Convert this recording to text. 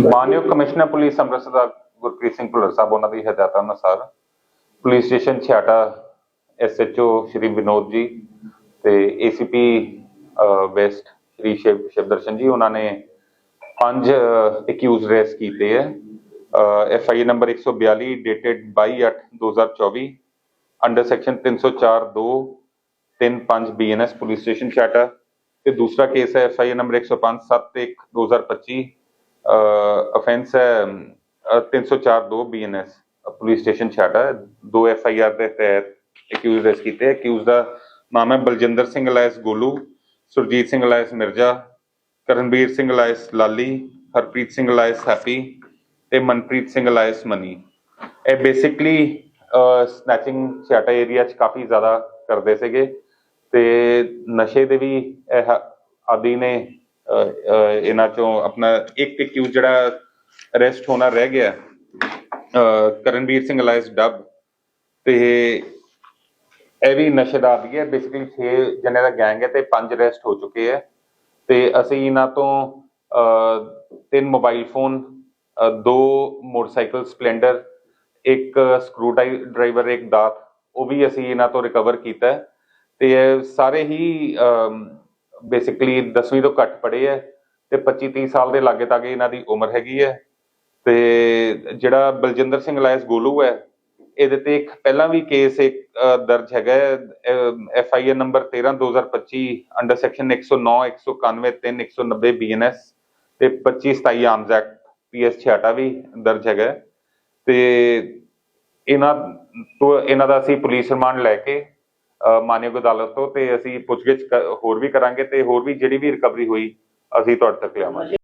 ਮਾਨਯੋਗ commissioner police Amritsar ਦਾ ਗੁਰਪ੍ਰੀਤ ਸਿੰਘ ਭੁੱਲਰ ਸਾਹਿਬ, ਉਹਨਾਂ ਦੀ ਹਦਾਇਤਾਂ ਅਨੁਸਾਰ police station Chheharta SHO Shri Vinod ji ਤੇ ਏਸੀਪੀ ਵੈਸਟ ਸ਼੍ਰੀ ਸ਼ਿਵ, ਸ਼ਿਵਦਰਸ਼ਨ ਜੀ, ਉਹਨਾਂ ਨੇ ਪੰਜ ਅਕਿਊਜ਼ ਰੈਸ ਕੀਤੇ ਹੈ। F I number 142 dated 22/8/2024 under section 304 2 35 BNS police station Chheharta ਤੇ ਦੂਸਰਾ ਕੇਸ ਹੈ ਐਫ ਆਈ ਨੰਬਰ 105 71 2025 ਅਫੈਂਸ ਹੈ 304 2 ਬੀਐਨਐਸ ਪੁਲਿਸ ਸਟੇਸ਼ਨ ਛਾਟਾ ਦੋ ਐਫ ਦੇ ਤਹਿਤ ਅਕਿਊਜ਼ ਰੈਸ ਕੀਤੇ। ਅਕਿਊਜ਼ ਦਾ ਨਾਮ ਹੈ Baljinder Singh alias Golu, Surjit Singh alias Mirza Karanveer Singh alias Lali, Harpreet Singh alias Happy ਤੇ ਮਨਪ੍ਰੀਤ ਸਿੰਘ ਲਾਇਸ ਮਨੀ। ਇਹ ਬੇਸਿਕਲੀ ਸਨੈਚਿੰਗ ਛਾਟਾ ਏਰੀਆ 'ਚ ਕਾਫੀ ਜ਼ਿਆਦਾ ਕਰਦੇ ਸੀਗੇ ਤੇ ਨਸ਼ੇ ਦੇ ਵੀ ਇਹ ਆਦੀ ਨੇ ਇਹਨਾਂ ਚੋਂ ਆਪਣਾ ਇੱਕ ਅਕਿਊਜ਼ ਜਿਹੜਾ ਅਰੈਸਟ ਹੋਣਾ ਰਹਿ ਗਿਆ ਕਰਨਵੀਰ ਸਿੰਘ ਲਾਇਸ ਡੱਬ ਤੇ ਇਹ ਵੀ ਨਸ਼ੇ ਦਾ ਆਦੀ ਹੈ। ਬੇਸਿਕਲੀ 6 ਜਣੇ ਦਾ ਗੈਂਗ ਹੈ ਤੇ ਪੰਜ ਅਰੈਸਟ ਹੋ ਚੁੱਕੇ ਹੈ ਤੇ ਅਸੀਂ ਇਹਨਾਂ ਤੋਂ ਤਿੰਨ ਮੋਬਾਈਲ ਫੋਨ ਦੋ ਮੋਟਰਸਾਈਕਲ ਸਪਲੈਂਡਰ, ਇੱਕ ਸਕਰੂ ਡਰਾਈਵਰ ਇੱਕ ਦਾਤ, ਉਹ ਵੀ ਅਸੀਂ ਇਹਨਾਂ ਤੋਂ ਰਿਕਵਰ ਕੀਤਾ ਤੇ ਸਾਰੇ ਹੀ ਬੇਸਿਕਲੀ 10ਵੀਂ ਤੋਂ ਘੱਟ ਪੜ੍ਹੇ ਹੈ ਤੇ 25 30 ਸਾਲ ਦੇ ਲਾਗੇ ਤਾਗੇ ਇਹਨਾਂ ਦੀ ਉਮਰ ਹੈਗੀ ਹੈ। ਤੇ ਜਿਹੜਾ ਬਲਜਿੰਦਰ ਸਿੰਘ ਲਾਇਸ ਗੋਲੂ ਹੈ, ਇਹਦੇ ਤੇ ਇੱਕ ਪਹਿਲਾਂ ਵੀ ਕੇਸ ਇੱਕ ਦਰਜ ਹੈਗਾ F I R number 13 2025 under section 109 191 3 190 BNS ਤੇ 25 27 ਆਰਮਸ ਐਕਟ ਪੀਐਸ 66 ਵੀ ਦਰਜ ਹੈਗਾ ਤੇ ਇਹਨਾਂ ਤੋਂ, ਇਹਨਾਂ ਦਾ ਅਸੀਂ ਪੁਲਿਸ ਰਿਮਾਂਡ ਲੈ ਕੇ ਮਾਨਯੋਗ ਅਦਾਲਤ ਤੋਂ ਤੇ ਅਸੀਂ ਪੁੱਛਗਿੱਛ ਹੋਰ ਵੀ ਕਰਾਂਗੇ ਤੇ ਹੋਰ ਵੀ ਜਿਹੜੀ ਵੀ ਰਿਕਵਰੀ ਹੋਈ, ਅਸੀਂ ਤੁਹਾਡੇ ਤੱਕ ਲਿਆਵਾਂਗੇ।